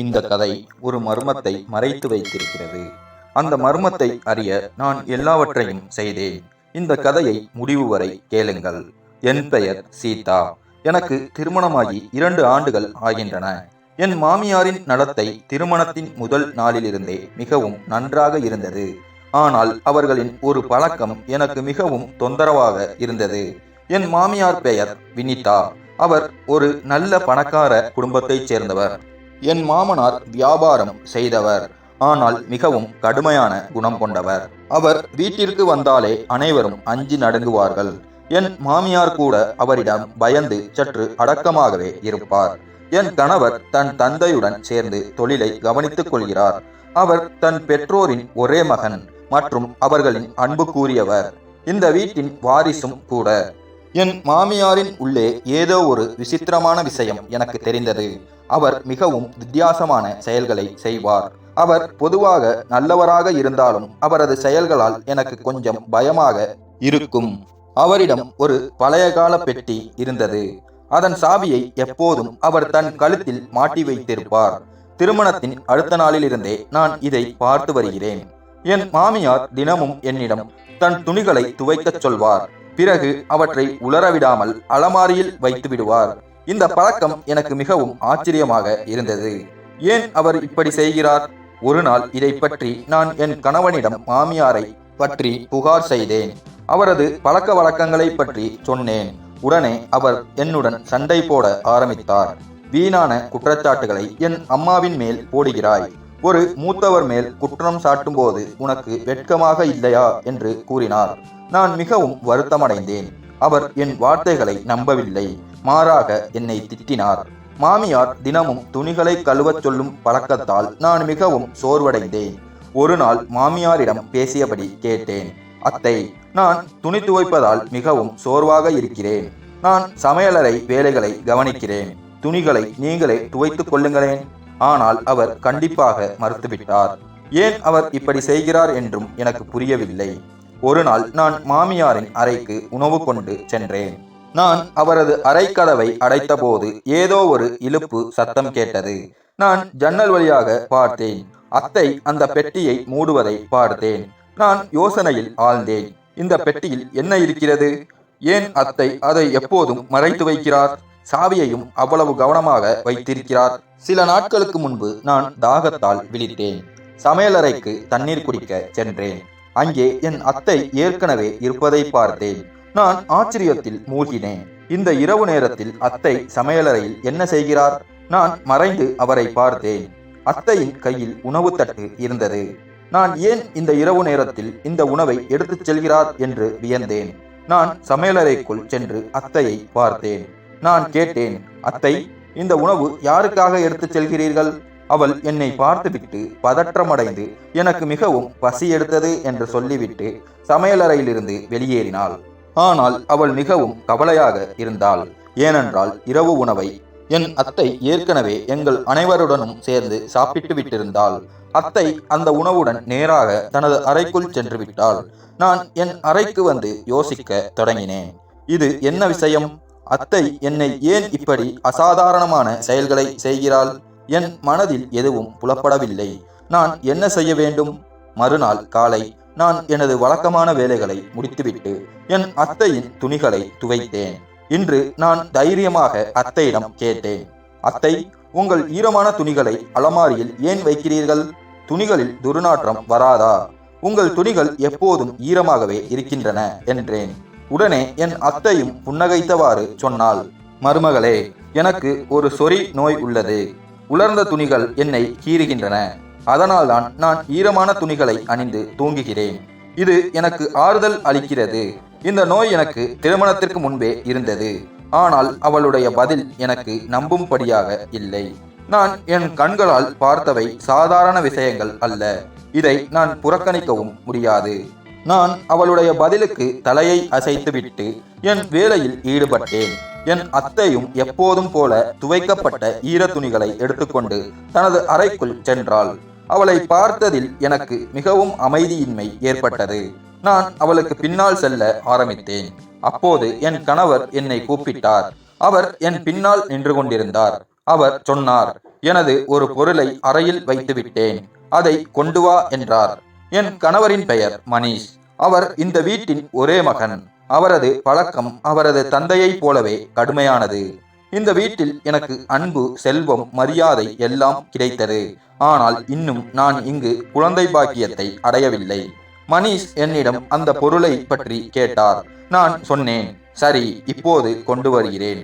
இந்த கதை ஒரு மர்மத்தை மறைத்து வைத்திருக்கிறது. அந்த மர்மத்தை அறிய நான் எல்லாவற்றையும் செய்தேன். இந்த கதையை முடிவு வரை கேளுங்கள். என் பெயர் சீதா. எனக்கு திருமணமாகி இரண்டு ஆண்டுகள் ஆகின்றன. என் மாமியாரின் நடத்தை திருமணத்தின் முதல் நாளிலிருந்தே மிகவும் நன்றாக இருந்தது. ஆனால் அவர்களின் ஒரு பழக்கம் எனக்கு மிகவும் தொந்தரவாக இருந்தது. என் மாமியார் பெயர் வினிதா. அவர் ஒரு நல்ல பணக்கார குடும்பத்தைச் சேர்ந்தவர். என் மாமனார் வியாபாரம் செய்தவர். ஆனால் மிகவும் கடுமையான குணம் கொண்டவர். அவர் வீட்டிற்கு வந்தாலே அனைவரும் அஞ்சி நடுங்குவார்கள். என் மாமியார் கூட அவரிடம் பயந்து சற்று அடக்கமாகவே இருப்பார். என் கணவர் தன் தந்தையுடன் சேர்ந்து தொழிலை கவனித்துக் கொள்கிறார். அவர் தன் பெற்றோரின் ஒரே மகன் மற்றும் அவர்களின் அன்பு கூறியவர் இந்த வீட்டின் வாரிசும் கூட. என் மாமியாரின் உள்ளே ஏதோ ஒரு விசித்திரமான விஷயம் எனக்கு தெரிந்தது. அவர் மிகவும் வித்தியாசமான செயல்களை செய்வார். அவர் பொதுவாக நல்லவராக இருந்தாலும் அவரது செயல்களால் எனக்கு கொஞ்சம் பயமாக இருக்கும். அவரிடம் ஒரு பழைய கால பெட்டி இருந்தது. அதன் சாவியை எப்போதும் அவர் தன் கழுத்தில் மாட்டி வைத்திருப்பார். திருமணத்தின் அடுத்த நாளிலிருந்தே நான் இதை பார்த்து வருகிறேன். என் மாமியார் தினமும் என்னிடம் தன் துணிகளை துவைக்கச் சொல்வார். பிறகு அவற்றை உலரவிடாமல் அலமாரியில் வைத்து விடுவார். இந்த பழக்கம் எனக்கு மிகவும் ஆச்சரியமாக இருந்தது. ஏன் அவர் இப்படி செய்கிறார்? ஒரு நாள் இதை பற்றி நான் என் கணவனிடம் மாமியாரை பற்றி புகார் செய்தேன். அவரது பழக்க வழக்கங்களை பற்றி சொன்னேன். உடனே அவர் என்னுடன் சண்டை போட ஆரம்பித்தார். வீணான குற்றச்சாட்டுகளை என் அம்மாவின் மேல் போடுகிறாய். ஒரு மூத்தவர் மேல் குற்றம் சாட்டும்போது உனக்கு வெட்கமாக இல்லையா? என்று கூறினார். நான் மிகவும் வருத்தமடைந்தேன். அவர் என் வார்த்தைகளை நம்பவில்லை. மாறாக என்னை திட்டினார். மாமியார் தினமும் துணிகளை கழுவச் சொல்லும் பழக்கத்தால் நான் மிகவும் சோர்வடைந்தேன். ஒரு நாள் மாமியாரிடம் பேசியபடி கேட்டேன். அத்தை நான் துணி துவைப்பதால் மிகவும் சோர்வாக இருக்கிறேன். நான் சமையலறை வேலைகளை கவனிக்கிறேன். துணிகளை நீங்களே துவைத்துக் கொள்ளுங்களேன். ஆனால் அவர் கண்டிப்பாக மறுத்துவிட்டார். ஏன் அவர் இப்படி செய்கிறார் என்றும் எனக்கு புரியவில்லை. ஒரு நாள் நான் மாமியாரின் அறைக்கு உணவு கொண்டு சென்றேன். நான் அவரது அறைக்கதவை அடைத்தபோது ஏதோ ஒரு இழுப்பு சத்தம் கேட்டது. நான் ஜன்னல் வழியாக பார்த்தேன். அத்தை அந்த பெட்டியை மூடுவதை பார்த்தேன். நான் யோசனையில் ஆழ்ந்தேன். இந்த பெட்டியில் என்ன இருக்கிறது? ஏன் அத்தை அதை எப்போதும் மறைத்து வைக்கிறார்? சாவியையும் அவ்வளவு கவனமாக வைத்திருக்கிறார். சில நாட்களுக்கு முன்பு நான் தாகத்தால் விழித்தேன். சமையலறைக்கு தண்ணீர் குடிக்க சென்றேன். அங்கே என் அத்தை ஏற்கனவே இருப்பதை பார்த்தேன். நான் ஆச்சரியத்தில் மூழ்கினேன். இந்த இரவு நேரத்தில் அத்தை சமையலறையில் என்ன செய்கிறார்? நான் மறைந்து அவரை பார்த்தேன். அத்தையின் கையில் உணவு தட்டு இருந்தது. நான் ஏன் இந்த இரவு நேரத்தில் இந்த உணவை எடுத்துச் செல்கிறார் என்று வியந்தேன். நான் சமையலறைக்குள் சென்று அத்தையை பார்த்தேன். நான் கேட்டேன் அத்தை இந்த உணவு யாருக்காக எடுத்துச் செல்கிறீர்கள்? அவள் என்னை பார்த்துவிட்டு பதற்றமடைந்து எனக்கு மிகவும் பசி எடுத்தது என்று சொல்லிவிட்டு சமையலறையிலிருந்து வெளியேறினாள். ஆனால் அவள் மிகவும் கவலையாக இருந்தாள். ஏனென்றால் இரவு உணவை என் அத்தை ஏற்கனவே எங்கள் அனைவருடனும் சேர்ந்து சாப்பிட்டு விட்டிருந்தாள். அத்தை அந்த உணவுடன் நேராக தனது அறைக்குள் சென்று விட்டாள் நான் என் அறைக்கு வந்து யோசிக்க தொடங்கினேன். இது என்ன விஷயம்? அத்தை என்னை ஏன் இப்படி அசாதாரணமான செயல்களை செய்கிறாள்? என் மனதில் எதுவும் புலப்படவில்லை. நான் என்ன செய்ய வேண்டும்? மறுநாள் காலை நான் எனது வழக்கமான வேலைகளை முடித்துவிட்டு என் அத்தையின் துணிகளை துவைத்தேன். இன்று நான் தைரியமாக அத்தையிடம் கேட்டேன். அத்தை உங்கள் ஈரமான துணிகளை அலமாரியில் ஏன் வைக்கிறீர்கள்? துணிகளில் துர்நாற்றம் வராதா? உங்கள் துணிகள் எப்போதும் ஈரமாகவே இருக்கின்றன என்றேன். உடனே என் அத்தையும் புன்னகைத்தவாறு சொன்னாள் மருமகளே எனக்கு ஒரு சொறி நோய் உள்ளது. உலர்ந்த துணிகள் என்னை கீறுகின்றன. அதனால்தான் நான் ஈரமான துணிகளை அணிந்து தூங்குகிறேன். இது எனக்கு ஆறுதல் அளிக்கிறது. இந்த நோய் எனக்கு திருமணத்திற்கு முன்பே இருந்தது. ஆனால் அவளுடைய பதில் எனக்கு நம்பும்படியாக இல்லை. நான் என் கண்களால் பார்த்தவை சாதாரண விஷயங்கள் அல்ல. இதை நான் புறக்கணிக்கவும் முடியாது. நான் அவளுடைய பதிலுக்கு தலையை அசைத்துவிட்டு என் வேலையில் ஈடுபட்டேன். என் அத்தையும் எப்போதும் போல துவைக்கப்பட்ட ஈர துணிகளை எடுத்துக்கொண்டு தனது அறைக்குள் சென்றாள். அவளை பார்த்ததில் எனக்கு மிகவும் அமைதியின்மை ஏற்பட்டது. நான் அவளுக்கு பின்னால் செல்ல ஆரம்பித்தேன். அப்போது என் கணவர் என்னை கூப்பிட்டார். அவர் என் பின்னால் நின்று கொண்டிருந்தார். அவர் சொன்னார் எனது ஒரு பொருளை அறையில் வைத்துவிட்டேன். அதை கொண்டு வா என்றார். என் கணவரின் பெயர் மணீஷ். அவர் இந்த வீட்டின் ஒரே மகன். அவரது பழக்கம் அவரது தந்தையைப் போலவே கடுமையானது. இந்த வீட்டில் எனக்கு அன்பு செல்வம் மரியாதை எல்லாம் கிடைத்தது. ஆனால் இன்னும் நான் இங்கு குழந்தை பாக்கியத்தை அடையவில்லை. மணீஷ் என்னிடம் அந்த பொருளை பற்றி கேட்டார். நான் சொன்னேன் சரி இப்போது கொண்டு வருகிறேன்.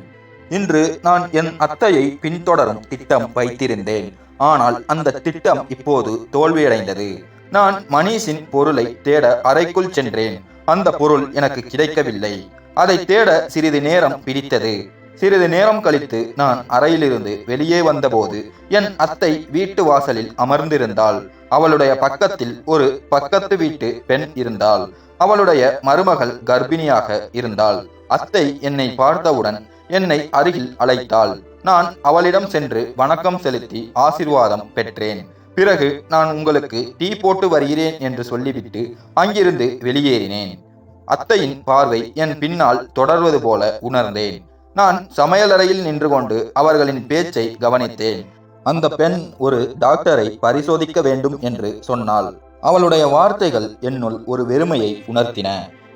இன்று நான் என் அத்தையை பின்தொடரும் திட்டம் வைத்திருந்தேன். ஆனால் அந்த திட்டம் இப்போது தோல்வியடைந்தது. நான் மணீஷின் பொருளை தேட அறைக்குள் சென்றேன். அந்த பொருள் எனக்கு கிடைக்கவில்லை. அதை தேட சிறிது நேரம் பிடித்தது. சிறிது நேரம் கழித்து நான் அறையிலிருந்து வெளியே வந்தபோது என் அத்தை வீட்டு வாசலில் அமர்ந்திருந்தாள். அவளுடைய பக்கத்தில் ஒரு பக்கத்து வீட்டு பெண் இருந்தாள். அவளுடைய மருமகள் கர்ப்பிணியாக இருந்தாள். அத்தை என்னை பார்த்தவுடன் என்னை அருகில் அழைத்தாள். நான் அவளிடம் சென்று வணக்கம் செலுத்தி ஆசிர்வாதம் பெற்றேன். பிறகு நான் உங்களுக்கு டீ போட்டு வருகிறேன் என்று சொல்லிவிட்டு அங்கிருந்து வெளியேறினேன். அத்தையின் பார்வை என் பின்னால் தொடர்வது போல உணர்ந்தேன். நான் சமையலறையில் நின்று கொண்டு அவர்களின் பேச்சை கவனித்தேன். அந்த பெண் ஒரு டாக்டரை பரிசோதிக்க வேண்டும் என்று சொன்னாள் அவளுடைய வார்த்தைகள் என்னுள் ஒரு வெறுமையை உணர்த்தின.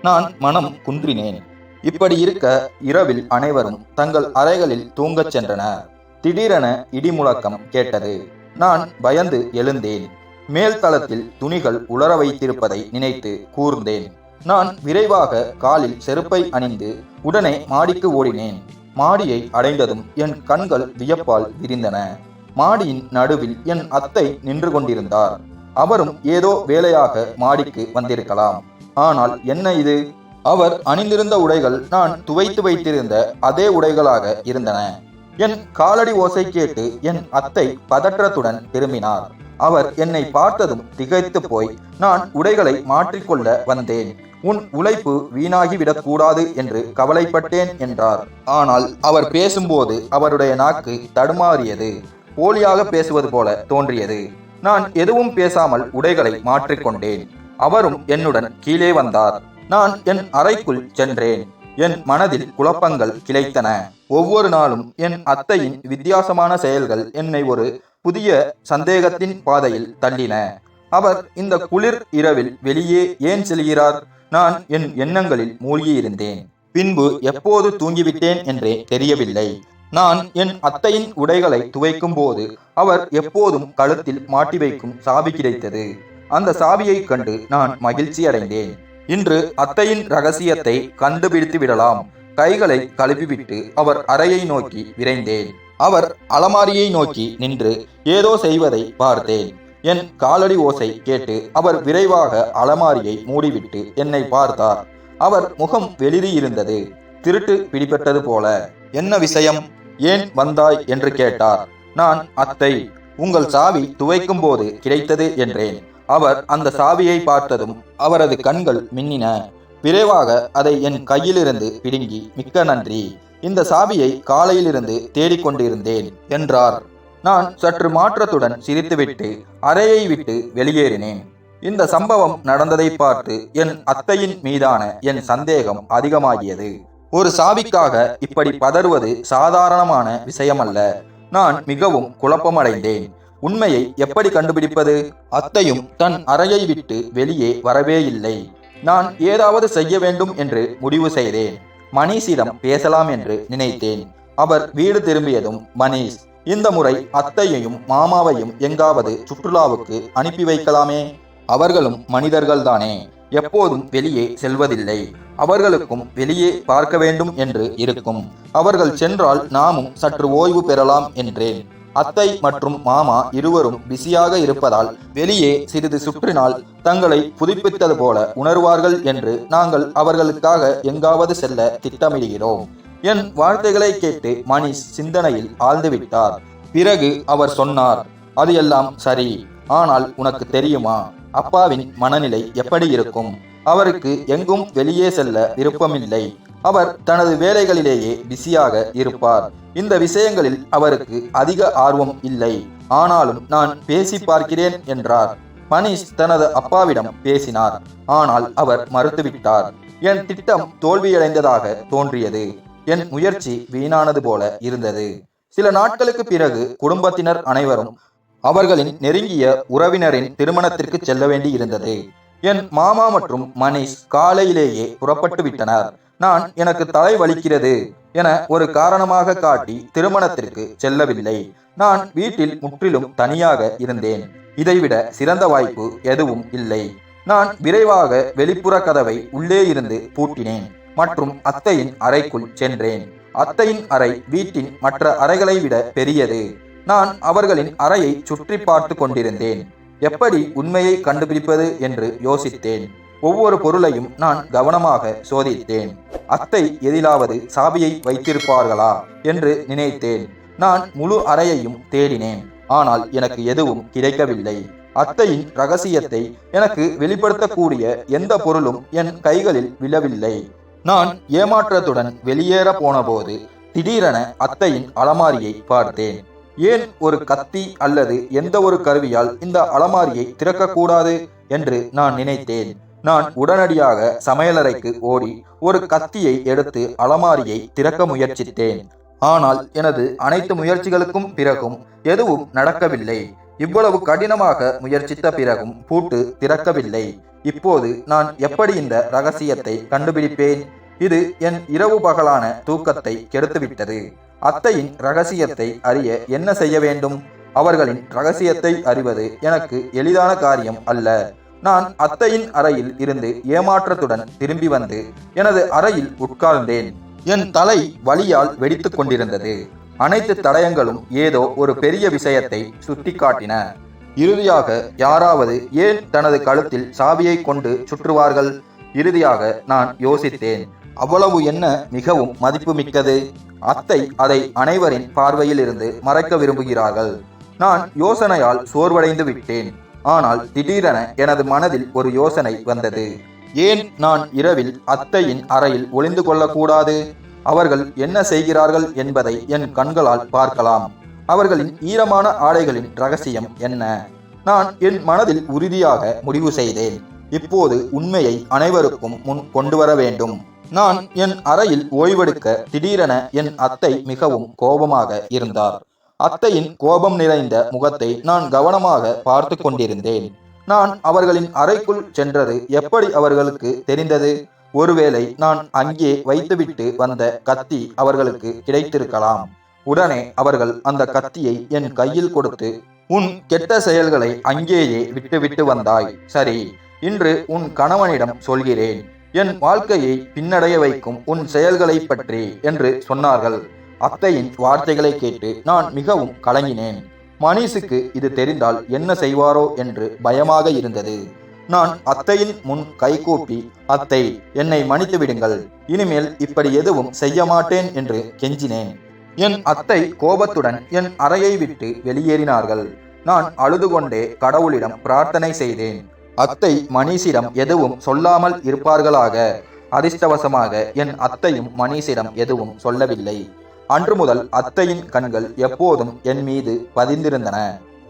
நான் மனம் குன்றினேன். இப்படி இருக்க இரவில் அனைவரும் தங்கள் அறைகளில் தூங்கச் சென்றனர். திடீரென இடிமுழக்கம் கேட்டது. நான் பயந்து எழுந்தேன். மேல் தளத்தில் துணிகள் உலர வைத்திருப்பதை நினைத்து கூர்ந்தேன். நான் விரைவாக காலில் செருப்பை அணிந்து உடனே மாடிக்கு ஓடினேன். மாடியை அடைந்ததும் என் கண்கள் வியப்பால் விரிந்தன. மாடியின் நடுவில் என் அத்தை நின்று கொண்டிருந்தார். அவரும் ஏதோ வேலையாக மாடிக்கு வந்திருக்கலாம். ஆனால் என்ன இது அவர் அணிந்திருந்த உடைகள் நான் துவைத்து வைத்திருந்த அதே உடைகளாக இருந்தன. என் காலடி ஓசை கேட்டு என் அத்தை பதற்றத்துடன் திரும்பினார். அவர் என்னை பார்த்ததும் திகைத்து போய் நான் உடைகளை மாற்றிக்கொள்ள வந்தேன். உன் உழைப்பு வீணாகிவிடக் கூடாது என்று கவலைப்பட்டேன் என்றார். ஆனால் அவர் பேசும்போது அவருடைய நாக்கு தடுமாறியது. போலியாக பேசுவது போல தோன்றியது. நான் எதுவும் பேசாமல் உடைகளை மாற்றிக்கொண்டேன். அவரும் என்னுடன் கீழே வந்தார். நான் என் அறைக்குள் சென்றேன். என் மனதில் குழப்பங்கள் கிளைத்தன. ஒவ்வொரு நாளும் என் அத்தையின் வித்தியாசமான செயல்கள் என்னை ஒரு புதிய சந்தேகத்தின் பாதையில் தள்ளின. அவர் இந்த குளிர் இரவில் வெளியே ஏன் செல்கிறார்? நான் என் எண்ணங்களில் மூழ்கியிருந்தேன் பின்பு எப்போது தூங்கிவிட்டேன் என்றே தெரியவில்லை. நான் என் அத்தையின் உடைகளை துவைக்கும் போது அவர் எப்போதும் கழுத்தில் மாட்டி வைக்கும் சாவி கிடைத்தது. அந்த சாவியைக் கண்டு நான் மகிழ்ச்சி அடைந்தேன் இன்று அத்தையின் ரகசியத்தை கண்டுபிடித்து விடலாம். கைகளை கழுவிவிட்டு அவர் அறையை நோக்கி விரைந்தேன். அவர் அலமாரியை நோக்கி நின்று ஏதோ செய்வதை பார்த்தேன். என் காலடி ஓசை கேட்டு அவர் விரைவாக அலமாரியை மூடிவிட்டு என்னை பார்த்தார். அவர் முகம் வெளிரியிருந்தது திருட்டு பிடிபட்டது போல என்ன விஷயம்? ஏன் வந்தாய்? என்று கேட்டார். நான் அத்தை உங்கள் சாவி துவைக்கும் போது கிடைத்தது என்றேன். அவர் அந்த சாவியை பார்த்ததும் அவரது கண்கள் மின்னின. விரைவாக அதை என் கையிலிருந்து பிடுங்கி மிக்க நன்றி. இந்த சாவியை காலையிலிருந்து தேடிக்கொண்டிருந்தேன் என்றார். நான் சற்று மாற்றத்துடன் சிரித்துவிட்டு அறையை விட்டு வெளியேறினேன். இந்த சம்பவம் நடந்ததை பார்த்து என் அத்தையின் மீதான என் சந்தேகம் அதிகமாகியது. ஒரு சாவிக்காக இப்படி பதறுவது சாதாரணமான விஷயமல்ல. நான் மிகவும் குழப்பமடைந்தேன். உண்மையை எப்படி கண்டுபிடிப்பது? அத்தையும் தன் அறையை விட்டு வெளியே வரவே இல்லை. நான் ஏதாவது செய்ய வேண்டும் என்று முடிவு செய்தேன். மணீஷிடம் பேசலாம் என்று நினைத்தேன். அவர் வீடு திரும்பியதும் மணீஷ் இந்த முறை அத்தையையும் மாமாவையும் எங்காவது சுற்றுலாவுக்கு அனுப்பி வைக்கலாமே? அவர்களும் மனிதர்கள்தானே எப்போதும் வெளியே செல்வதில்லை. அவர்களுக்கும் வெளியே பார்க்க வேண்டும் என்று இருக்கும். அவர்கள் சென்றால் நாமும் சற்று ஓய்வு பெறலாம் என்றேன். அத்தை மற்றும் மாமா இருவரும் பிஸியாக இருப்பதால் வெளியே சிறிது சுற்றினால் தங்களை புதுப்பித்தது போல உணர்வார்கள் என்று நாங்கள் அவர்களுக்காக எங்காவது செல்ல திட்டமிடுகிறோம். என் வார்த்தைகளை கேட்டு மணிஷ் சிந்தனையில் ஆழ்ந்துவிட்டார். பிறகு அவர் சொன்னார் அது எல்லாம் சரி. ஆனால் உனக்கு தெரியுமா? அப்பாவின் மனநிலை எப்படி இருக்கும்? அவருக்கு எங்கும் வெளியே செல்ல விருப்பமில்லை. அவர் தனது வேலைகளிலேயே பிஸியாக இருப்பார். இந்த விஷயங்களில் அவருக்கு அதிக ஆர்வம் இல்லை. ஆனாலும் நான் பேசி பார்க்கிறேன் என்றார். மணிஷ் தனது அப்பாவிடம் பேசினார். ஆனால் அவர் மறுத்துவிட்டார். என் திட்டம் தோல்வியடைந்ததாக தோன்றியது. என் முயற்சி வீணானது போல இருந்தது. சில நாட்களுக்கு பிறகு குடும்பத்தினர் அனைவரும் அவர்களின் நெருங்கிய உறவினரின் திருமணத்திற்கு செல்ல வேண்டி இருந்தது என் மாமா மற்றும் மணிஷ் காலையிலேயே புறப்பட்டு விட்டனர். நான் எனக்கு தலை வலிக்கிறது என ஒரு காரணமாக காட்டி திருமணத்திற்கு செல்லவில்லை. நான் வீட்டில் முற்றிலும் தனியாக இருந்தேன். இதைவிட சிறந்த வாய்ப்பு எதுவும் இல்லை. நான் விரைவாக வெளிப்புற கதவை உள்ளே இருந்து பூட்டினேன் மற்றும் அத்தையின் அறைக்குள் சென்றேன். அத்தையின் அறை வீட்டின் மற்ற அறைகளை விட பெரியது. நான் அவர்களின் அறையை சுற்றி பார்த்து கொண்டிருந்தேன். எப்படி உண்மையை கண்டுபிடிப்பது என்று யோசித்தேன். ஒவ்வொரு பொருளையும் நான் கவனமாக சோதித்தேன். அத்தை எதிலாவது சாவியை வைத்திருப்பார்களா என்று நினைத்தேன். நான் முழு அறையையும் தேடினேன். ஆனால் எனக்கு எதுவும் கிடைக்கவில்லை. அத்தையின் ரகசியத்தை எனக்கு வெளிப்படுத்தக்கூடிய எந்த பொருளும் என் கைகளில் விழவில்லை. நான் ஏமாற்றத்துடன் வெளியேற போனபோது திடீரென அத்தையின் அலமாரியை பார்த்தேன். ஏன் ஒரு கத்தி அல்லது எந்த ஒரு கருவியால் இந்த அலமாரியை திறக்கக்கூடாது என்று நான் நினைத்தேன். நான் உடனடியாக சமையலறைக்கு ஓடி ஒரு கத்தியை எடுத்து அலமாரியை திறக்க முயற்சித்தேன். ஆனால் எனது அனைத்து முயற்சிகளுக்கும் பிறகும் எதுவும் நடக்கவில்லை. இவ்வளவு கடினமாக முயற்சித்த பிறகும் பூட்டு திறக்கவில்லை. இப்போது நான் எப்படி இந்த ரகசியத்தை கண்டுபிடிப்பேன்? இது என் இரவு பகலான தூக்கத்தை கெடுத்துவிட்டது. அத்தையின் ரகசியத்தை அறிய என்ன செய்ய வேண்டும்? அவர்களின் ரகசியத்தை அறிவது எனக்கு எளிதான காரியம் அல்ல. நான் அத்தையின் அறையில் இருந்து ஏமாற்றத்துடன் திரும்பி வந்து எனது அறையில் உட்கார்ந்தேன். என் தலை வலியால் வெடித்துக் கொண்டிருந்தது. அனைத்து தடயங்களும் ஏதோ ஒரு பெரிய விஷயத்தை சுட்டிக்காட்டின. இறுதியாக யாராவது ஏன் தனது கழுத்தில் சாவியை கொண்டு சுற்றுவார்கள்? இறுதியாக நான் யோசித்தேன். அவ்வளவு என்ன மிகவும் மதிப்புமிக்கது. அத்தை அதை அனைவரின் பார்வையில் இருந்து மறைக்க விரும்புகிறார்கள். நான் யோசனையால் சோர்வடைந்து விட்டேன். ஆனால் திடீரென எனது மனதில் ஒரு யோசனை வந்தது. ஏன் நான் இரவில் அத்தையின் அறையில் ஒளிந்து கொள்ளக்கூடாது? அவர்கள் என்ன செய்கிறார்கள் என்பதை என் கண்களால் பார்க்கலாம். அவர்களின் ஈரமான ஆடைகளின் ரகசியம் என்ன? நான் என் மனதில் உறுதியாக முடிவு செய்தேன். இப்போது உண்மையை அனைவருக்கும் முன் கொண்டு வர வேண்டும். நான் என் அறையில் ஓய்வெடுக்க திடீரென என் அத்தை மிகவும் கோபமாக இருந்தார். அத்தையின் கோபம் நிறைந்த முகத்தை நான் கவனமாக பார்த்து கொண்டிருந்தேன். நான் அவர்களின் அறைக்குள் சென்றது எப்படி அவர்களுக்கு தெரிந்தது? ஒருவேளை நான் அங்கே வைத்துவிட்டு வந்த கத்தி அவர்களுக்கு கிடைத்திருக்கலாம். உடனே அவர்கள் அந்த கத்தியை என் கையில் கொடுத்து உன் கெட்ட செயல்களை அங்கேயே விட்டுவிட்டு வந்தாய். சரி இன்று உன் கணவனிடம் சொல்கிறேன். என் வாழ்க்கையை பின்னடைய வைக்கும் உன் செயல்களை பற்றி என்று சொன்னார்கள். அத்தையின் வார்த்தைகளை கேட்டு நான் மிகவும் கலங்கினேன். மனிஷுக்கு இது தெரிந்தால் என்ன செய்வாரோ என்று பயமாக இருந்தது. நான் அத்தையின் முன் கைகூப்பி அத்தை என்னை மன்னித்து விடுங்கள். இனிமேல் இப்படி எதுவும் செய்ய மாட்டேன் என்று கெஞ்சினேன். என் அத்தை கோபத்துடன் என் அறையை விட்டு வெளியேறினார்கள். நான் அழுது கொண்டே கடவுளிடம் பிரார்த்தனை செய்தேன். அத்தை மணிஷிடம் எதுவும் சொல்லாமல் இருப்பார்களாக? அதிர்ஷ்டவசமாக என் அத்தையும் மணிஷிடம் எதுவும் சொல்லவில்லை. அன்று முதல் அத்தையின் கண்கள் எப்போதும் என் மீது பதிந்திருந்தன.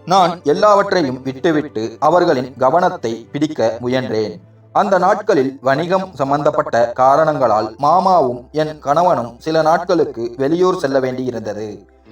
நான் எல்லாவற்றையும் விட்டுவிட்டு அவர்களின் கவனத்தை பிடிக்க முயன்றேன். அந்த நாட்களில் வணிகம் சம்பந்தப்பட்ட காரணங்களால் மாமாவும் என் கணவனும் சில நாட்களுக்கு வெளியூர் செல்ல வேண்டியிருந்தது.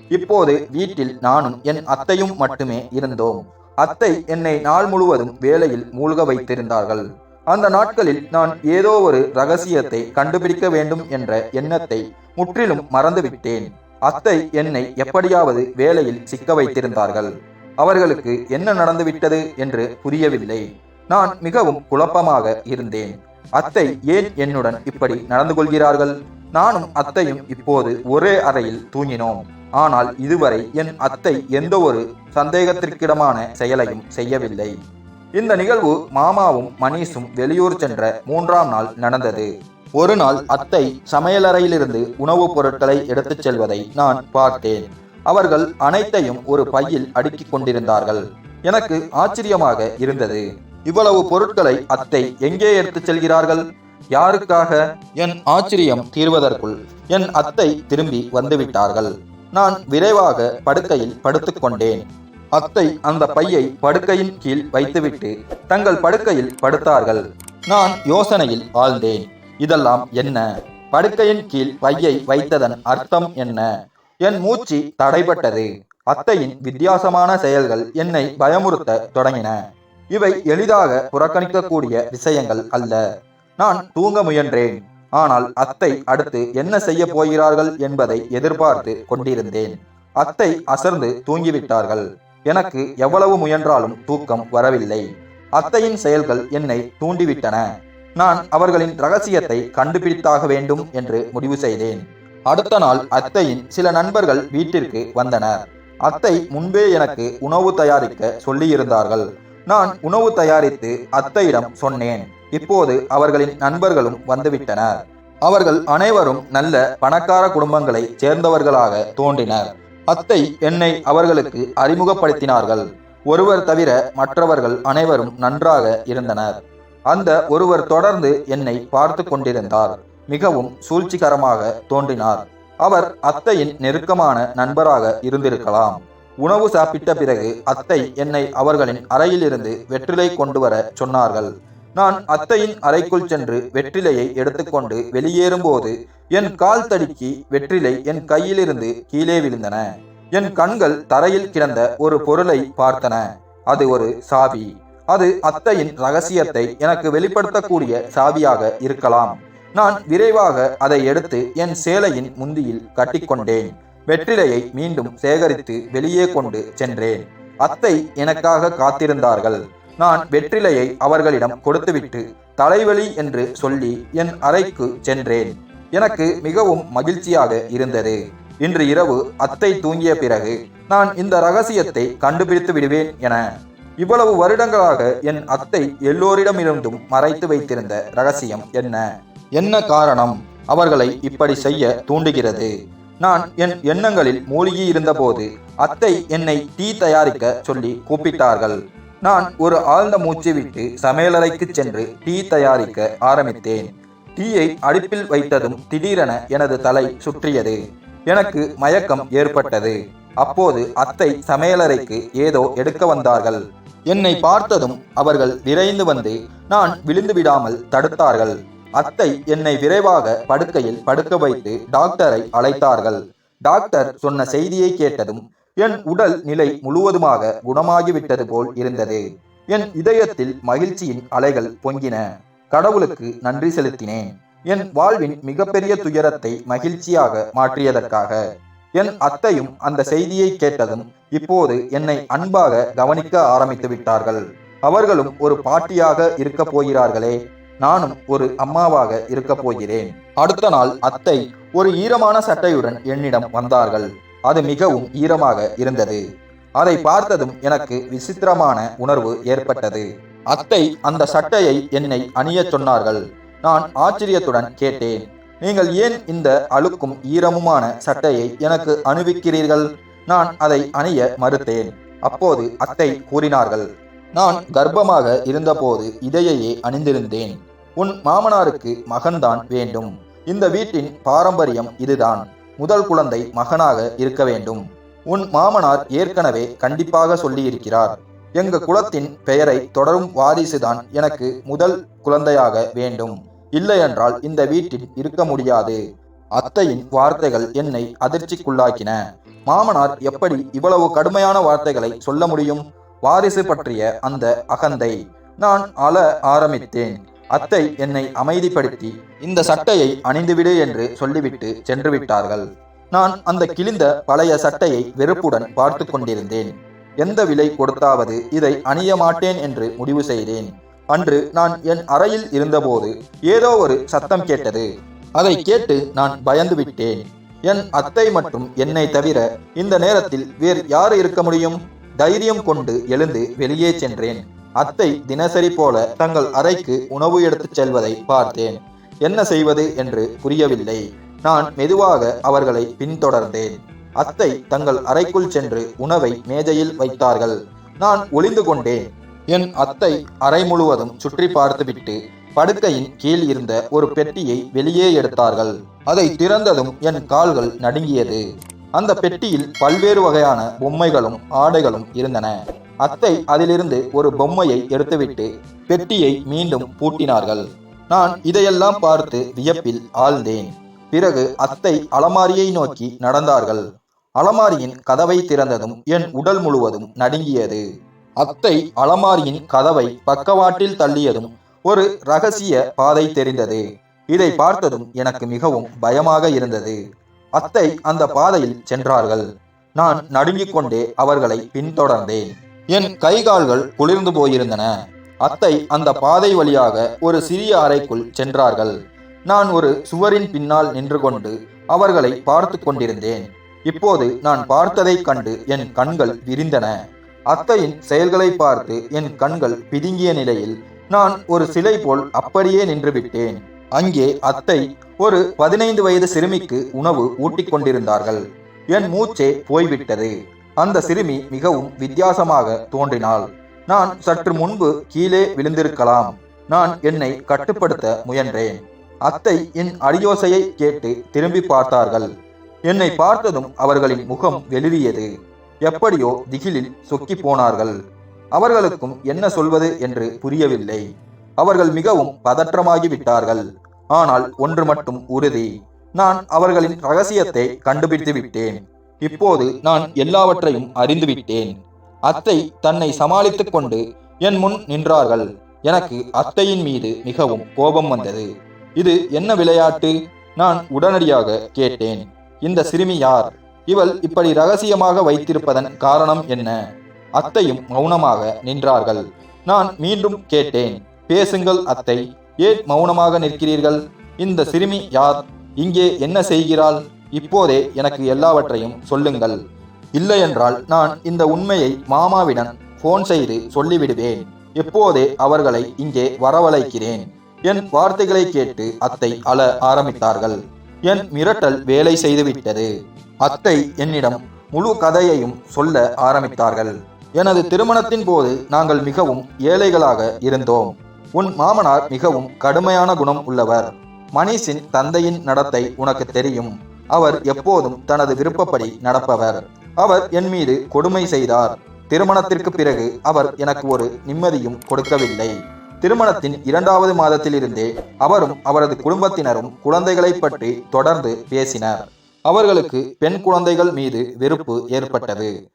இப்போது வீட்டில் நானும் என் அத்தையும் மட்டுமே இருந்தோம். அத்தை என்னை நாள் முழுவதும் வேலையில் மூழ்க வைத்திருந்தார்கள். அந்த நாட்களில் நான் ஏதோ ஒரு ரகசியத்தை கண்டுபிடிக்க வேண்டும் என்ற எண்ணத்தை முற்றிலும் மறந்துவிட்டேன். அத்தை என்னை எப்படியாவது வேலையில் சிக்க வைத்திருந்தார்கள். அவர்களுக்கு என்ன நடந்துவிட்டது என்று புரியவில்லை. நான் மிகவும் குழப்பமாக இருந்தேன். அத்தை ஏன் என்னுடன் இப்படி நடந்து கொள்கிறார்கள்? நானும் அத்தையும் இப்போது ஒரே அறையில் தூங்கினோம். ஆனால் இதுவரை என் அத்தை எந்த ஒரு சந்தேகத்திற்கிடமான செயலையும் செய்யவில்லை. இந்த நிகழ்வு மாமாவும் மணீஷும் வெளியூர் சென்ற மூன்றாம் நாள் நடந்தது. ஒரு நாள் அத்தை சமையலறையிலிருந்து உணவுப் பொருட்களை எடுத்துச் செல்வதை நான் பார்த்தேன். அவர்கள் அனைத்தையும் ஒரு பையில் அடுக்கிக் கொண்டிருந்தார்கள். எனக்கு ஆச்சரியமாக இருந்தது. இவ்வளவு பொருட்களை அத்தை எங்கே எடுத்துச் செல்கிறார்கள்? யாருக்காக? என் ஆச்சரியம் தீர்வதற்குள் என் அத்தை திரும்பி வந்துவிட்டார்கள். நான் விரைவாக படுக்கையில் படுத்துக்கொண்டேன் அத்தை அந்த பையை படுக்கையின் கீழ் வைத்துவிட்டு தங்கள் படுக்கையில் படுத்தார்கள். நான் யோசனையில் ஆழ்ந்தேன். இதெல்லாம் என்ன? படுக்கையின் கீழ் பையை வைத்ததன் அர்த்தம் என்ன? என் மூச்சு தடைபட்டது. அத்தையின் வித்தியாசமான செயல்கள் என்னை பயமுறுத்த தொடங்கின. இவை எளிதாக புறக்கணிக்கக்கூடிய விஷயங்கள் அல்ல. நான் தூங்க முயன்றேன். ஆனால் அத்தை அடுத்து என்ன செய்ய போகிறார்கள் என்பதை எதிர்பார்த்து கொண்டிருந்தேன். அத்தை அசர்ந்து தூங்கிவிட்டார்கள். எனக்கு எவ்வளவு முயன்றாலும் தூக்கம் வரவில்லை. அத்தையின் செயல்கள் என்னை தூண்டிவிட்டன. நான் அவர்களின் ரகசியத்தை கண்டுபிடித்தாக வேண்டும் என்று முடிவு செய்தேன். அடுத்த நாள் அத்தையின் சில நண்பர்கள் வீட்டிற்கு வந்தனர். அத்தை முன்பே எனக்கு உணவு தயாரிக்க சொல்லியிருந்தார்கள். நான் உணவு தயாரித்து அத்தையிடம் சொன்னேன். இப்போது அவர்களின் நண்பர்களும் வந்துவிட்டனர். அவர்கள் அனைவரும் நல்ல பணக்கார குடும்பங்களை சேர்ந்தவர்களாக தோன்றினர். அத்தை என்னை அவர்களுக்கு அறிமுகப்படுத்தினார்கள். ஒருவர் தவிர மற்றவர்கள் அனைவரும் நன்றாக இருந்தனர். அந்த ஒருவர் தொடர்ந்து என்னை பார்த்து கொண்டிருந்தார். மிகவும் சூழ்ச்சிகரமாக தோன்றினார். அவர் அத்தையின் நெருக்கமான நண்பராக இருந்திருக்கலாம். உணவு சாப்பிட்ட பிறகு அத்தை என்னை அவர்களின் அறையிலிருந்து வெற்றிலை கொண்டு வர சொன்னார்கள். நான் அத்தையின் அறைக்குள் சென்று வெற்றிலையை எடுத்துக்கொண்டு வெளியேறும்போது என் கால் தடுக்கி வெற்றிலை என் கையிலிருந்து கீழே விழுந்தன. என் கண்கள் தரையில் கிடந்த ஒரு பொருளை பார்த்தன. அது ஒரு சாவி அது அத்தையின் ரகசியத்தை எனக்கு வெளிப்படுத்தக்கூடிய சாவியாக இருக்கலாம். நான் விரைவாக அதை எடுத்து என் சேலையின் முந்தியில் கட்டிக்கொண்டேன். வெற்றிலையை மீண்டும் சேகரித்து வெளியே கொண்டு சென்றேன். அத்தை எனக்காக காத்திருந்தார்கள். நான் வெற்றிலையை அவர்களிடம் கொடுத்துவிட்டு தலைவலி என்று சொல்லி என் அறைக்கு சென்றேன். எனக்கு மிகவும் மகிழ்ச்சியாக இருந்தது. இன்று இரவு அத்தை தூங்கிய பிறகு நான் இந்த ரகசியத்தை கண்டுபிடித்து விடுவேன் என இவ்வளவு வருடங்களாக என் அத்தை எல்லோரிடமிருந்தும் மறைத்து வைத்திருந்த ரகசியம் என்ன? என்ன காரணம் அவர்களை இப்படி செய்ய தூண்டுகிறது? நான் என் எண்ணங்களில் மூழ்கி இருந்தபோது அத்தை என்னை டீ தயாரிக்க சொல்லி கூப்பிட்டார்கள். நான் ஒரு ஆழ்ந்த மூச்சு விட்டு சமையலறைக்கு சென்று டீ தயாரிக்க ஆரம்பித்தேன். டீயை அடுப்பில் வைத்ததும் திடீரென எனது தலை சுற்றியது. எனக்கு மயக்கம் ஏற்பட்டது. அப்போது அத்தை சமையலறைக்கு ஏதோ எடுக்க வந்தார்கள். என்னை பார்த்ததும் அவர்கள் விரைந்து வந்து நான் விழுந்து விடாமல் தடுத்தார்கள். அத்தை என்னை விரைவாக படுக்கையில் படுக்க வைத்து டாக்டரை அழைத்தார்கள். டாக்டர் சொன்ன செய்தியை கேட்டதும் என் உடல் நிலை முழுவதுமாக குணமாகிவிட்டது போல் இருந்தது. என் இதயத்தில் மகிழ்ச்சியின் அலைகள் பொங்கின. கடவுளுக்கு நன்றி செலுத்தினேன். என் வாழ்வின் மிகப்பெரிய துயரத்தை மகிழ்ச்சியாக மாற்றியதற்காக. என் அத்தையும் அந்த செய்தியை கேட்டதும் இப்போது என்னை அன்பாக கவனிக்க ஆரம்பித்து விட்டார்கள். அவர்களும் ஒரு பாட்டியாக இருக்க போகிறார்களே நானும் ஒரு அம்மாவாக இருக்க போகிறேன். அடுத்த நாள் அத்தை ஒரு ஈரமான சட்டையுடன் என்னிடம் வந்தார்கள். அது மிகவும் ஈரமாக இருந்தது. அதை பார்த்ததும் எனக்கு விசித்திரமான உணர்வு ஏற்பட்டது. அத்தை அந்த சட்டையை என்னை அணியச் சொன்னார்கள். நான் ஆச்சரியத்துடன் கேட்டேன். நீங்கள் ஏன் இந்த அழுக்கும் ஈரமுமான சட்டையை எனக்கு அணிவிக்கிறீர்கள்? நான் அதை அணிய மறுத்தேன். அப்போது அத்தை கூறினார்கள் நான் கர்ப்பமாக இருந்தபோது இதையே அணிந்திருந்தேன். உன் மாமனாருக்கு மகன்தான் வேண்டும். இந்த வீட்டின் பாரம்பரியம் இதுதான். முதல் குழந்தை மகனாக இருக்க வேண்டும். உன் மாமனார் ஏற்கனவே கண்டிப்பாக சொல்லியிருக்கிறார். எங்க குலத்தின் பெயரை தொடரும் வாரிசுதான் எனக்கு முதல் குழந்தையாக வேண்டும். இல்லையென்றால் இந்த வீட்டில் இருக்க முடியாது. அத்தையின் வார்த்தைகள் என்னை அதிர்ச்சிக்குள்ளாக்கின. மாமனார் எப்படி இவ்வளவு கடுமையான வார்த்தைகளை சொல்ல முடியும்? வாரிசு பற்றிய அந்த அகந்தை. நான் அழ ஆரம்பித்தேன். அத்தை என்னை அமைதிப்படுத்தி இந்த சட்டையை அணிந்துவிடு என்று சொல்லிவிட்டு சென்று விட்டார்கள் நான் அந்த கிழிந்த பழைய சட்டையை வெறுப்புடன் பார்த்து கொண்டிருந்தேன். எந்த விலை கொடுத்தாவது இதை அணிய மாட்டேன் என்று முடிவு செய்தேன். அன்று நான் என் அறையில் இருந்தபோது ஏதோ ஒரு சத்தம் கேட்டது. அதை கேட்டு நான் பயந்து விட்டேன். என் அத்தை மற்றும் என்னை தவிர இந்த நேரத்தில் வேறு யார் இருக்க முடியும்? தைரியம் கொண்டு எழுந்து வெளியே சென்றேன். அத்தை தினசரி போல தங்கள் அறைக்கு உணவு எடுத்துச் செல்வதை பார்த்தேன். என்ன செய்வது என்று புரியவில்லை. நான் மெதுவாக அவர்களை பின்தொடர்ந்தேன். அத்தை தங்கள் அறைக்குள் சென்று உணவை மேஜையில் வைத்தார்கள். நான் ஒளிந்து கொண்டேன். என் அத்தை அறை முழுவதும் சுற்றி பார்த்துவிட்டு படுக்கையின் கீழ் இருந்த ஒரு பெட்டியை வெளியே எடுத்தார்கள். அதை திறந்ததும் என் கால்கள் நடுங்கியது. அந்த பெட்டியில் பல்வேறு வகையான பொம்மைகளும் ஆடைகளும் இருந்தன. அத்தை அதிலிருந்து ஒரு பொம்மையை எடுத்துவிட்டு பெட்டியை மீண்டும் பூட்டினார்கள். நான் இதையெல்லாம் பார்த்து வியப்பில் ஆழ்ந்தேன். பிறகு அத்தை அலமாரியை நோக்கி நடந்தார்கள். அலமாரியின் கதவை திறந்ததும் என் உடல் முழுவதும் நடுங்கியது. அத்தை அலமாரியின் கதவை பக்கவாட்டில் தள்ளியதும் ஒரு ரகசிய பாதை தெரிந்தது. இதை பார்த்ததும் எனக்கு மிகவும் பயமாக இருந்தது. அத்தை அந்த பாதையில் சென்றார்கள். நான் நடுங்கிக் கொண்டே அவர்களை பின்தொடர்ந்தேன். என் கைகால்கள் குளிர்ந்து போயிருந்தன. அத்தை அந்த பாதை வழியாக ஒரு சிறிய அறைக்குள் சென்றார்கள். நான் ஒரு சுவரின் பின்னால் நின்று கொண்டு அவர்களை பார்த்து கொண்டிருந்தேன். இப்போது நான் பார்த்ததைக் கண்டு என் கண்கள் விரிந்தன. அத்தையின் செயல்களை பார்த்து என் கண்கள் பிதுங்கிய நிலையில் நான் ஒரு சிலை போல் அப்படியே நின்றுவிட்டேன். அங்கே அத்தை ஒரு பதினைந்து வயது சிறுமிக்கு உணவு ஊட்டிக் கொண்டிருந்தார்கள். என் மூச்சே போய்விட்டது. அந்த சிறுமி மிகவும் வித்தியாசமாக தோன்றினாள். நான் சற்று முன்பு கீழே விழுந்திருக்கலாம். நான் என்னை கட்டுப்படுத்த முயன்றேன். அத்தை என் அடியோசையை கேட்டு திரும்பி பார்த்தார்கள். என்னை பார்த்ததும் அவர்களின் முகம் வெளிரியது எப்படியோ திகிலில் சொக்கி போனார்கள். அவர்களுக்கும் என்ன சொல்வது என்று புரியவில்லை. அவர்கள் மிகவும் பதற்றமாகி விட்டார்கள் ஆனால் ஒன்று மட்டும் உறுதி. நான் அவர்களின் ரகசியத்தை கண்டுபிடித்து விட்டேன் இப்போது நான் எல்லாவற்றையும் அறிந்துவிட்டேன். அத்தை தன்னை சமாளித்துக் கொண்டு என் முன் நின்றார்கள். எனக்கு அத்தையின் மீது மிகவும் கோபம் வந்தது. இது என்ன விளையாட்டு? நான் உடனடியாக கேட்டேன். இந்த சிறுமி யார்? இவள் இப்படி ரகசியமாக வைத்திருப்பதன் காரணம் என்ன? அத்தையும் மௌனமாக நின்றார்கள். நான் மீண்டும் கேட்டேன். பேசுங்கள் அத்தை. ஏன் மௌனமாக நிற்கிறீர்கள்? இந்த சிறுமி யார்? இங்கே என்ன செய்கிறாள்? இப்போதே எனக்கு எல்லாவற்றையும் சொல்லுங்கள். இல்லையென்றால் நான் இந்த உண்மையை மாமாவிடம் போன் செய்து சொல்லிவிடுவேன். இப்போதே அவர்களை இங்கே வரவழைக்கிறேன். என் வார்த்தைகளை கேட்டு அத்தை அழ ஆரம்பித்தார்கள். என் மிரட்டல் வேலை செய்துவிட்டது. அத்தை என்னிடம் முழு கதையையும் சொல்ல ஆரம்பித்தார்கள். எனது திருமணத்தின் போது நாங்கள் மிகவும் ஏழைகளாக இருந்தோம். உன் மாமனார் மிகவும் கடுமையான குணம் உள்ளவர். மணிஷின் தந்தையின் நடத்தை உனக்கு தெரியும். அவர் எப்போதும் தனது விருப்பப்படி நடப்பவர். அவர் என் மீது கொடுமை செய்தார். திருமணத்திற்கு பிறகு அவர் எனக்கு ஒரு நிம்மதியும் கொடுக்கவில்லை. திருமணத்தின் இரண்டாவது மாதத்திலிருந்தே அவரும் அவரது குடும்பத்தினரும் குழந்தைகளை பற்றி தொடர்ந்து பேசினர். அவர்களுக்கு பெண் குழந்தைகள் மீது வெறுப்பு ஏற்பட்டது.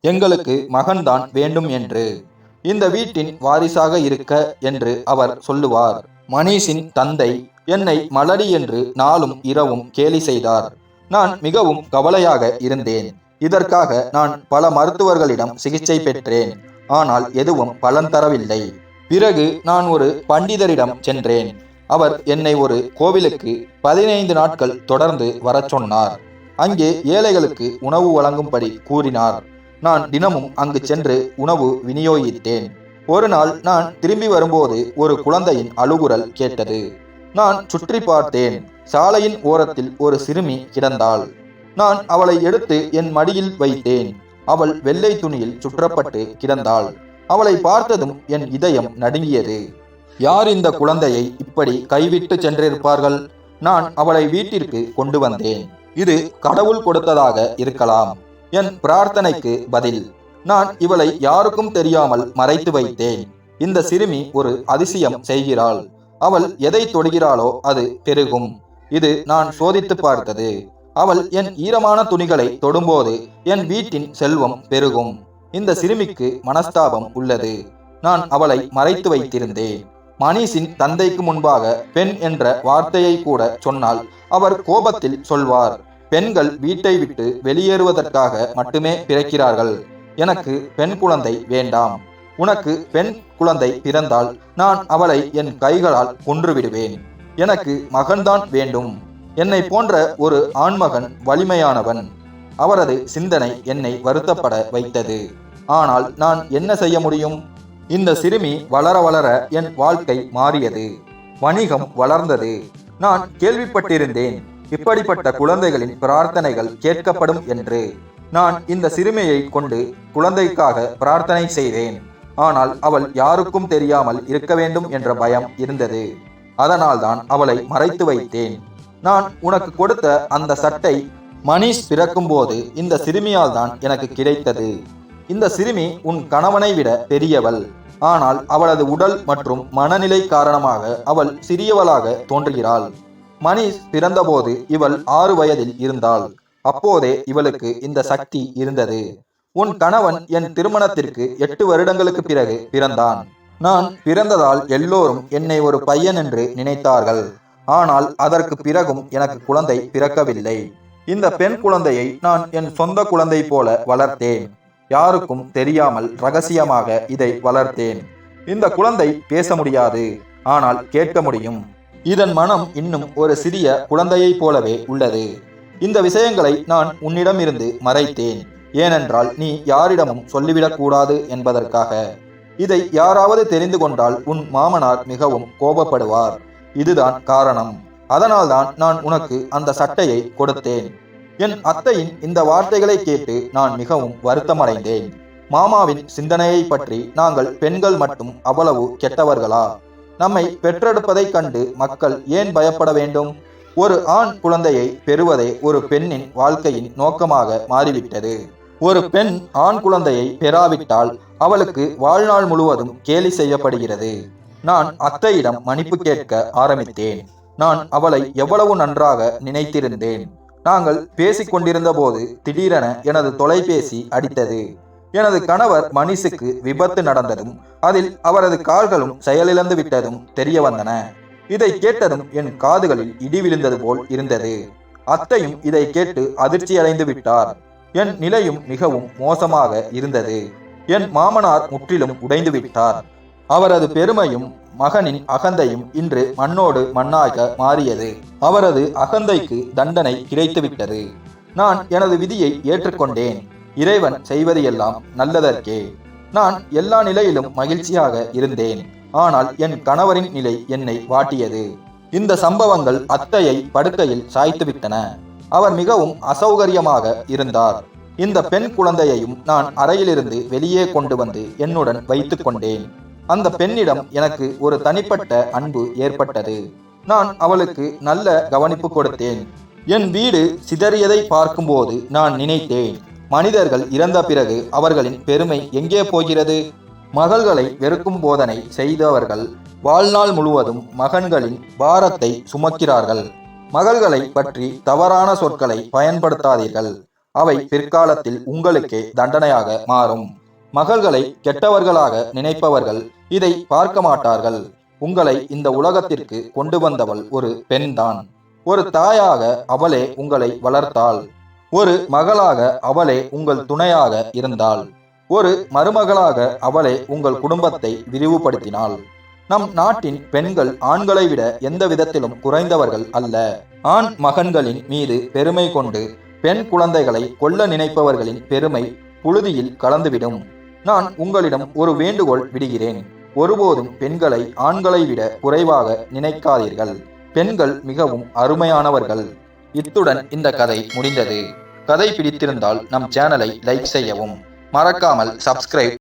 எங்களுக்கு மகன்தான் வேண்டும் என்று. இந்த வீட்டின் வாரிசாக இருக்க என்று அவர் சொல்லுவார். மணீஷின் தந்தை என்னை மலடி என்று நாளும் இரவும் கேலி செய்தார். நான் மிகவும் கவலையாக இருந்தேன். இதற்காக நான் பல மருத்துவர்களிடம் சிகிச்சை பெற்றேன். ஆனால் எதுவும் பலன் தரவில்லை. பிறகு நான் ஒரு பண்டிதரிடம் சென்றேன். அவர் என்னை ஒரு கோவிலுக்கு பதினைந்து நாட்கள் தொடர்ந்து வரச் சொன்னார். அங்கே ஏழைகளுக்கு உணவு வழங்கும்படி கூறினார். நான் தினமும் அங்கு சென்று உணவு விநியோகித்தேன். ஒரு நாள் நான் திரும்பி வரும்போது ஒரு குழந்தையின் அழுகுரல் கேட்டது. நான் சுற்றி பார்த்தேன். சாலையின் ஓரத்தில் ஒரு சிறுமி கிடந்தாள். நான் அவளை எடுத்து என் மடியில் வைத்தேன். அவள் வெள்ளை துணியில் சுற்றப்பட்டு கிடந்தாள். அவளை பார்த்ததும் என் இதயம் நடுங்கியது. யார் இந்த குழந்தையை இப்படி கைவிட்டு சென்றிருப்பார்கள்? நான் அவளை வீட்டிற்கு கொண்டு வந்தேன். இது கடவுள் கொடுத்ததாக இருக்கலாம். என் பிரார்த்தனைக்கு பதில். நான் இவளை யாருக்கும் தெரியாமல் மறைத்து வைத்தேன். இந்த சிறுமி ஒரு அதிசயம் செய்கிறாள். அவள் எதை தொடுகிறாளோ அது பெருகும். இது நான் சோதித்து பார்த்தது. அவள் என் ஈரமான துணிகளை தொடும்போது என் வீட்டின் செல்வம் பெருகும். இந்த சிறுமிக்கு மனஸ்தாபம் உள்ளது. நான் அவளை மறைத்து வைத்திருந்தேன். மணீஷின் தந்தைக்கு முன்பாக பெண் என்ற வார்த்தையை கூட சொன்னால் அவர் கோபத்தில் சொல்வார். பெண்கள் வீட்டை விட்டு வெளியேறுவதற்காக மட்டுமே பிறக்கிறார்கள். எனக்கு பெண் குழந்தை வேண்டாம். உனக்கு பெண் குழந்தை பிறந்தால் நான் அவளை என் கைகளால் கொன்றுவிடுவேன். எனக்கு மகன்தான் வேண்டும். என்னை போன்ற ஒரு ஆண்மகன் வலிமையானவன். அவரது சிந்தனை என்னை வருத்தப்பட வைத்தது. ஆனால் நான் என்ன செய்ய முடியும்? இந்த சிறுமி வளர வளர என் வாழ்க்கை மாறியது. வணிகம் வளர்ந்தது. நான் கேள்விப்பட்டிருந்தேன் இப்படிப்பட்ட குழந்தைகளின் பிரார்த்தனைகள் கேட்கப்படும் என்று. நான் இந்த சிறுமியை கொண்டு குழந்தைக்காக பிரார்த்தனை செய்தேன். ஆனால் அவள் யாருக்கும் தெரியாமல் இருக்க வேண்டும் என்ற பயம் இருந்தது. அதனால்தான் அவளை மறைத்து வைத்தேன். நான் உனக்கு கொடுத்த அந்த சட்டை மணிஷ் பிறக்கும்போது இந்த சிறுமியால் தான் எனக்கு கிடைத்தது. இந்த சிறுமி உன் கணவனை விட பெரியவள். ஆனால் அவளது உடல் மற்றும் மனநிலை காரணமாக அவள் சிறியவளாக தோன்றுகிறாள். மணிஷ் பிறந்தபோது இவள் ஆறு வயதில் இருந்தாள். அப்போதே இவளுக்கு இந்த சக்தி இருந்தது. உன் கணவன் என் திருமணத்திற்கு எட்டு வருடங்களுக்கு பிறகு பிறந்தான். நான் பிறந்ததால் எல்லோரும் என்னை ஒரு பையன் என்று நினைத்தார்கள். ஆனால் அதற்கு பிறகும் எனக்கு குழந்தை பிறக்கவில்லை. இந்த பெண் குழந்தையை நான் என் சொந்த குழந்தை போல வளர்த்தேன். யாருக்கும் தெரியாமல் ரகசியமாக இதை வளர்த்தேன். இந்த குழந்தை பேச முடியாது ஆனால் கேட்க முடியும். இதன் மனம் இன்னும் ஒரு சிறிய குழந்தையைப் போலவே உள்ளது. இந்த விஷயங்களை நான் உன்னிடமிருந்து மறைத்தேன். ஏனென்றால் நீ யாரிடமும் சொல்லிவிடக்கூடாது என்பதற்காக. இதை யாராவது தெரிந்து கொண்டால் உன் மாமனார் மிகவும் கோபப்படுவார். இதுதான் காரணம். அதனால்தான் நான் உனக்கு அந்த சட்டையை கொடுத்தேன். என் அத்தையின் இந்த வார்த்தைகளை கேட்டு நான் மிகவும் வருத்தமடைந்தேன். மாமாவின் சிந்தனையை பற்றி நாங்கள் பெண்கள் மட்டும் அவ்வளவு கெட்டவர்களா? நம்மை பெற்றெடுப்பதைக் கண்டு மக்கள் ஏன் பயப்பட வேண்டும்? ஒரு ஆண் குழந்தையை பெறுவதே ஒரு பெண்ணின் வாழ்க்கையின் நோக்கமாக மாறிவிட்டது. ஒரு பெண் ஆண் குழந்தையை பெறாவிட்டால் அவளுக்கு வாழ்நாள் முழுவதும் கேலி செய்யப்படுகிறது. நான் அத்தையிடம் மன்னிப்பு கேட்க ஆரம்பித்தேன். நான் அவளை எவ்வளவு நன்றாக நினைத்திருந்தேன். நாங்கள் பேசிக் கொண்டிருந்த போது திடீரென எனது தொலைபேசி அடித்தது. எனது கணவர் மனிஷுக்கு விபத்து நடந்ததும் அதில் அவரது கால்களும் செயலிழந்து விட்டதும் தெரிய வந்தன. இதை கேட்டதும் என் காதுகளில் இடி விழுந்தது போல் இருந்தது. அத்தையும் இதை கேட்டு அதிர்ச்சியடைந்து விட்டார். என் நிலையும் மிகவும் மோசமாக இருந்தது. என் மாமனார் முற்றிலும் உடைந்து விட்டார் அவரது பெருமையும் மகனின் அகந்தையும் இன்று மண்ணோடு மண்ணாக மாறியது. அவரது அகந்தைக்கு தண்டனை கிடைத்துவிட்டது. நான் எனது விதியை ஏற்றுக்கொண்டேன். இறைவன் செய்வது எல்லாம் நல்லதற்கே. நான் எல்லா நிலையிலும் மகிழ்ச்சியாக இருந்தேன். ஆனால் என் கணவரின் நிலை என்னை வாட்டியது. இந்த சம்பவங்கள் அத்தையை படுக்கையில் சாய்த்துவிட்டன. அவர் மிகவும் அசௌகரியமாக இருந்தார். இந்த பெண் குழந்தையையும் நான் அறையிலிருந்து வெளியே கொண்டு வந்து என்னுடன் வைத்துக் கொண்டேன். அந்த பெண்ணிடம் எனக்கு ஒரு தனிப்பட்ட அன்பு ஏற்பட்டது. நான் அவளுக்கு நல்ல கவனிப்பு கொடுத்தேன். என் வீடு சிதறியதை பார்க்கும்போது நான் நினைத்தேன் மனிதர்கள் இறந்த பிறகு அவர்களின் பெருமை எங்கே போகிறது? மகள்களை வெறுக்கும் போதனை செய்தவர்கள் வாழ்நாள் முழுவதும் மகன்களின் பாரத்தை சுமக்கிறார்கள். மகள்களை பற்றி தவறான சொற்களை பயன்படுத்தாதீர்கள். அவை பிற்காலத்தில் உங்களுக்கே தண்டனையாக மாறும். மகள்களை கெட்டவர்களாக நினைப்பவர்கள் இதை பார்க்க மாட்டார்கள். உங்களை இந்த உலகத்திற்கு கொண்டு வந்தவள் ஒரு பெண்தான். ஒரு தாயாக அவளே உங்களை வளர்த்தாள். ஒரு மகளாக அவளே உங்கள் துணையாக இருந்தாள். ஒரு மருமகளாக அவளே உங்கள் குடும்பத்தை விரிவுபடுத்தினாள். நம் நாட்டின் பெண்கள் ஆண்களை விட எந்த விதத்திலும் குறைந்தவர்கள் அல்ல. ஆண் மகன்களின் மீது பெருமை கொண்டு பெண் குழந்தைகளை கொல்ல நினைப்பவர்களின் பெருமை புழுதியில் கலந்துவிடும். நான் உங்களிடம் ஒரு வேண்டுகோள் விடுகிறேன். ஒருபோதும் பெண்களை ஆண்களை விட குறைவாக நினைக்காதீர்கள். பெண்கள் மிகவும் அருமையானவர்கள். இத்துடன் இந்த கதை முடிந்தது. கதை பிடித்திருந்தால் நம் சேனலை லைக் செய்யவும். மறக்காமல் சப்ஸ்கிரைப்